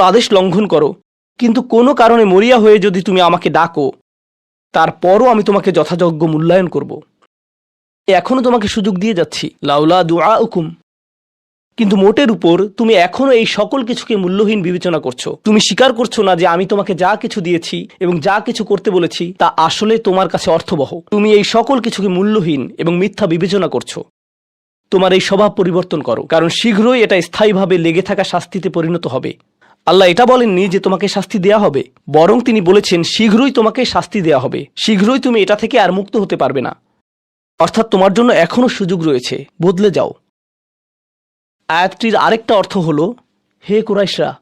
আদেশ লঙ্ঘন করো। কিন্তু কোনো কারণে মরিয়া হয়ে যদি তুমি আমাকে ডাকো, তারপরও আমি তোমাকে যথাযোগ্য মূল্যায়ন করব। এখনও তোমাকে সুযোগ দিয়ে যাচ্ছি। লাউলা দুআ উকুম কিন্তু মোটের উপর তুমি এখনও এই সকল কিছুকে মূল্যহীন বিবেচনা করছ। তুমি স্বীকার করছ না যে আমি তোমাকে যা কিছু দিয়েছি এবং যা কিছু করতে বলেছি, তা আসলে তোমার কাছে অর্থবহ। তুমি এই সকল কিছুকে মূল্যহীন এবং মিথ্যা বিবেচনা করছ। তোমার এই স্বভাব পরিবর্তন করো, কারণ শীঘ্রই এটা স্থায়ীভাবে লেগে থাকা শাস্তিতে পরিণত হবে। আল্লাহ এটা বলেননি যে তোমাকে শাস্তি দেয়া হবে। বরং তিনি বলেছেন, শীঘ্রই তোমাকে শাস্তি দেয়া হবে। শীঘ্রই তুমি এটা থেকে আর মুক্ত হতে পারবে না। অর্থাৎ তোমার জন্য এখনও সুযোগ রয়েছে। বদলে যাও। আয়াতটির আরেকটা অর্থ হলো, হে কুরাইশরা,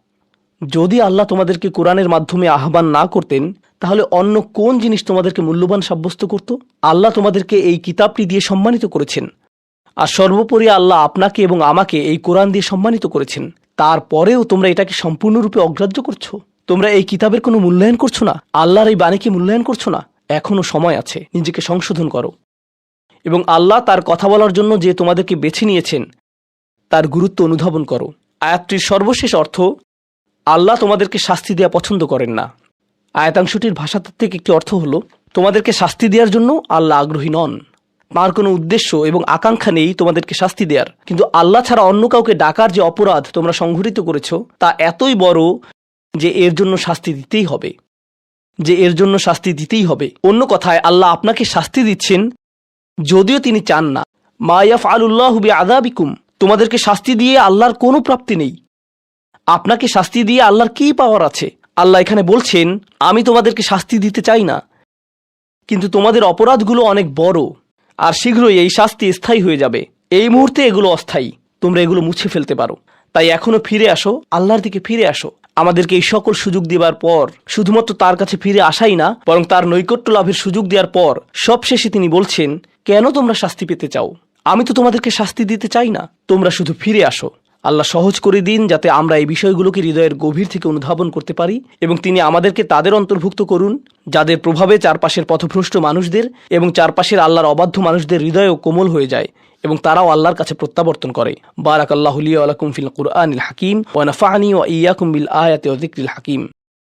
যদি আল্লাহ তোমাদেরকে কোরআনের মাধ্যমে আহ্বান না করতেন, তাহলে অন্য কোন জিনিস তোমাদেরকে মূল্যবান সাব্যস্ত করত? আল্লাহ তোমাদেরকে এই কিতাবটি দিয়ে সম্মানিত করেছেন। আর সর্বোপরি আল্লাহ আপনাকে এবং আমাকে এই কোরআন দিয়ে সম্মানিত করেছেন। তারপরেও তোমরা এটাকে সম্পূর্ণরূপে অগ্রাহ্য করছ? তোমরা এই কিতাবের কোনো মূল্যায়ন করছ না? আল্লাহর এই বাণীকে মূল্যায়ন করছ না? এখনও সময় আছে, নিজেকে সংশোধন করো। এবং আল্লাহ তার কথা বলার জন্য যে তোমাদেরকে বেছে নিয়েছেন, তার গুরুত্ব অনুধাবন করো। আয়াতটির সর্বশেষ অর্থ, আল্লাহ তোমাদেরকে শাস্তি দেওয়া পছন্দ করেন না। আয়াতাংশটির ভাষাতাত্ত্বিক একটি অর্থ হলো, তোমাদেরকে শাস্তি দেওয়ার জন্য আল্লাহ আগ্রহী নন। তার কোনো উদ্দেশ্য এবং আকাঙ্ক্ষা নেই তোমাদেরকে শাস্তি দেওয়ার কিন্তু আল্লাহ ছাড়া অন্য কাউকে ডাকার যে অপরাধ তোমরা সংঘটিত করেছ, তা এতই বড় যে এর জন্য শাস্তি দিতেই হবে। যে এর জন্য শাস্তি দিতেই হবে। অন্য কথায়, আল্লাহ আপনাকে শাস্তি দিচ্ছেন যদিও তিনি চান না। মায়াফ আলুল্লাহ বি আদাবিকুম তোমাদেরকে শাস্তি দিয়ে আল্লাহর কোনো প্রাপ্তি নেই। আপনাকে শাস্তি দিয়ে আল্লাহর কী পাওয়ার আছে? আল্লাহ এখানে বলছেন, আমি তোমাদেরকে শাস্তি দিতে চাই না। কিন্তু তোমাদের অপরাধগুলো অনেক বড়। আর শীঘ্রই এই শাস্তি স্থায়ী হয়ে যাবে। এই মুহূর্তে এগুলো অস্থায়ী। তোমরা এগুলো মুছে ফেলতে পারো। তাই এখনও ফিরে আসো, আল্লাহর দিকে ফিরে আসো। আমাদেরকে এই সকল সুযোগ দেবার পর, শুধুমাত্র তার কাছে ফিরে আসাই না, বরং তার নৈকট্য লাভের সুযোগ দেওয়ার পর, সবশেষে তিনি বলছেন, কেন তোমরা শাস্তি পেতে চাও? আমি তো তোমাদেরকে শাস্তি দিতে চাই না। তোমরা শুধু ফিরে আসো। আল্লাহ সহজ করে দিন যাতে আমরা এই বিষয়গুলোকে হৃদয়ের গভীর থেকে অনুধাবন করতে পারি এবং তিনি আমাদেরকে তাদের অন্তর্ভুক্ত করুন, যাদের প্রভাবে চারপাশের পথভ্রষ্ট মানুষদের এবং চারপাশের আল্লাহর অবাধ্য মানুষদের হৃদয়ও কোমল হয়ে যায় এবং তারাও আল্লাহর কাছে প্রত্যাবর্তন করে। বারাক আল্লাহ আলাকুম ফিল কুরআনিল হাকিম ও নাফানি ওয়া ইয়াকুম বিল আয়াতি হাকিম।